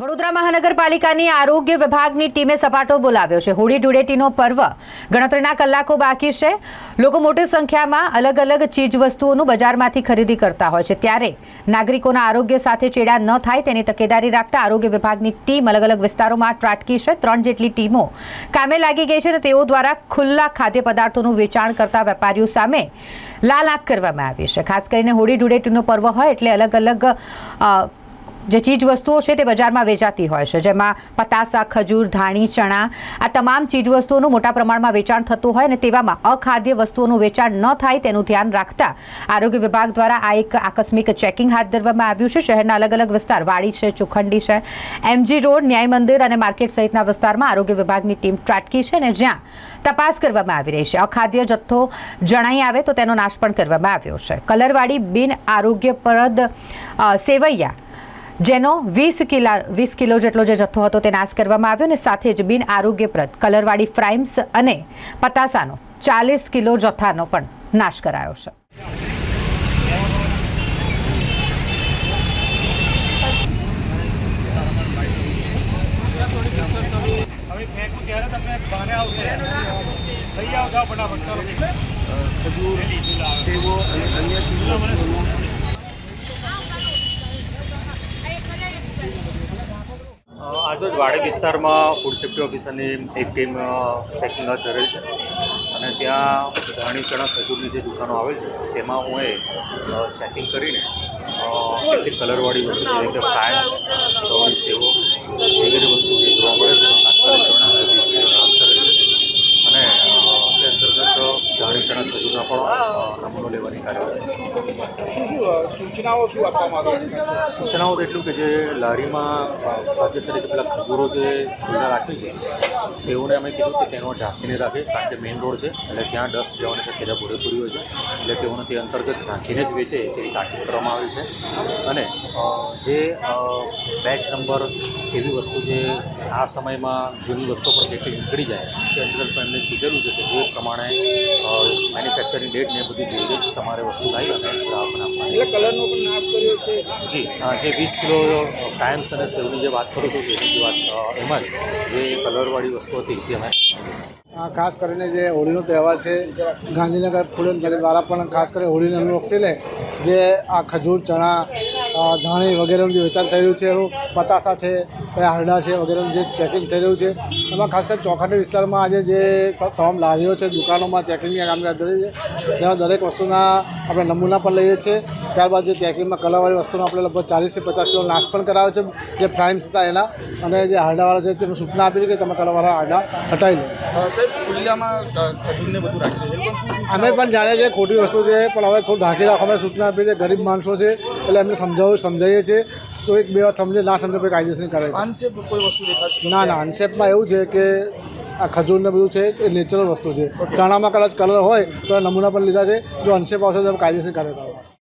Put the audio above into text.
વડોદરા મહાનગરપાલિકાની આરોગ્ય વિભાગની ટીમે સપાટો બોલાવ્યો છે. હોળી ધૂળેટીનો પર્વ ગણતરીના કલાકો બાકી છે. લોકો મોટી સંખ્યામાં અલગ અલગ ચીજવસ્તુઓનું બજારમાંથી ખરીદી કરતા હોય છે. ત્યારે નાગરિકોના આરોગ્ય સાથે ચેડા ન થાય તેની તકેદારી રાખતા આરોગ્ય વિભાગની ટીમ અલગ અલગ વિસ્તારોમાં ત્રાટકી છે. ત્રણ જેટલી ટીમો કામે લાગી ગઈ છે અને તેઓ દ્વારા ખુલ્લા ખાદ્ય પદાર્થોનું વેચાણ કરતા વેપારીઓ સામે લાલ આંખ કરવામાં આવી છે. ખાસ કરીને હોળી ધૂળેટીનો પર્વ હોય એટલે અલગ અલગ જે ચીજ વસ્તુઓ છે તે બજારમાં વેચાતી હોય છે, જેમાં પતાસા, ખજૂર, ધાણી, ચણા, આ તમામ ચીજ વસ્તુઓનું મોટા પ્રમાણમાં વેચાણ થતું હોય અને તેવામાં અખાદ્ય વસ્તુઓનું વેચાણ ન થાય તેનું ધ્યાન રાખતા આરોગ્ય વિભાગ દ્વારા આ એક આકસ્મિક ચેકિંગ હાથ ધરવામાં આવ્યું છે. શહેરના અલગ અલગ વિસ્તાર વાડી છે, ચોખંડી છે, એમજી રોડ, ન્યાય મંદિર અને માર્કેટ સહિતના વિસ્તારમાં આરોગ્ય વિભાગની ટીમ ત્રાટકી છે અને જ્યાં તપાસ કરવામાં આવી રહી છે. અખાદ્ય જથ્થો જણાઈ આવે તો તેનો નાશ પણ કરવામાં આવ્યો છે. કલરવાડી બિન આરોગ્યપ્રદ સેવૈયા જેનો વીસ કિલા વીસ કિલો જેટલો જે જથ્થો હતો તે નાશ કરવામાં આવ્યો અને સાથે જ બિન આરોગ્યપ્રદ કલરવાળી ફ્રાઇમ્સ અને પતાસાનો ચાલીસ કિલો જથ્થાનો પણ નાશ કરાયો છે. ખજૂર સેવો અને અન્ય ચીજ જ વાડી વિસ્તારમાં ફૂડ સેફ્ટી ઓફિસરની એક ટીમ ચેકિંગ હાથ ધરેલ છે. અને ત્યાં ધાણી ચણા ખજૂરની જે દુકાનો આવેલ છે, તેમાં હું એ ચેકિંગ કરીને કેટલી કલરવાળી વસ્તુ જેવી કે ફાયન્સ ગૌરી સેવો, વગેરે વસ્તુ જે જોવા મળે છે છે. અને તે અંતર્ગત ધાણી ચણા ખજૂરના પણ નમૂનો લેવાની કાર્યવાહી. સૂચનાઓ શું આપવામાં આવી સૂચનાઓ એટલું કે જે લારીમાં ભાગ્ય ખાદ્ય તરીકે પેલા ખજૂરો જે ખુલ્લા રાખી છે તેઓને અમે કીધું કે તેનો ઢાંકીને રાખે કારણ કે મેઇન રોડ છે એટલે ત્યાં ડસ્ટ જવાની શક્યતા પૂરેપૂરી હોય છે એટલે તેઓને તે અંતર્ગત ઢાંકીને જ વેચે તેવી તાકીદ કરવામાં આવી છે. અને જે બેચ નંબર એવી વસ્તુ જે આ સમયમાં જૂની વસ્તુ પણ કેટલી નીકળી જાય તે અંતર્ગત પણ એમને કીધેલું છે કે જે પ્રમાણે મેન્યુફેક્ચરિંગ ડેટ ને એ બધું જોઈને જ તમારે વસ્તુ લાવી અને ગ્રાહકોને આપવાની. એટલે કલરનો પણ નાશ કર્યો છે. જી જે વીસ કિલો ફ્રાયમ્સ અને સેવની જે વાત કરું છું તેની જ વાત એમાં જ જે કલરવાળી વસ્તુ હતી તે અમે આ ખાસ કરીને જે હોળીનો તહેવાર છે ગાંધીનગર ફૂલન દ્વારા પણ ખાસ કરીને હોળીને અનુલક્ષીને જે આ ખજૂર ચણા ધાણી વગેરેનું જે વેચાણ થઈ રહ્યું છે એનું પતાસા છે પછી હારડા છે વગેરેનું જે ચેકિંગ થઈ રહ્યું છે. એમાં ખાસ કરીને ચોખાટી વિસ્તારમાં આજે જે તમામ લારીઓ છે દુકાનોમાં ચેકિંગની કામગીરી ધરી છે. તેમાં દરેક વસ્તુના આપણે નમૂના પણ લઈએ છીએ. ત્યારબાદ જે ચેકિંગમાં કલરવાળી વસ્તુનો આપણે લગભગ ચાલીસથી પચાસ કિલો નાશ પણ કરાવે છે જે ફ્રાઇમ્સ હતા એના. અને જે હારડાવાળા છે તેમને સૂચના આપી કે તમે કલરવાળા હરડા હટાવી લો. અમે પણ જાણીએ છીએ ખોટી વસ્તુ છે પણ હવે થોડું ઢાંકી રાખવા સૂચના આપી છે ગરીબ માણસો છે એટલે એમને સમજાવું સમજાવીએ છીએ. તો એક બે વાર સમજે ના સમજે પછી કાયદેસર કરે. આંશે કોઈ વસ્તુ દેખાતી ના ના અનશેપમાં એવું છે કે આ ખજૂર ને બધું છે એ નેચરલ વસ્તુ છે. ચણામાં કદાચ કલર હોય તો નમૂના પણ લીધા છે. જો અનશેપ આવશે તો કાયદેસર કાર્યવાહી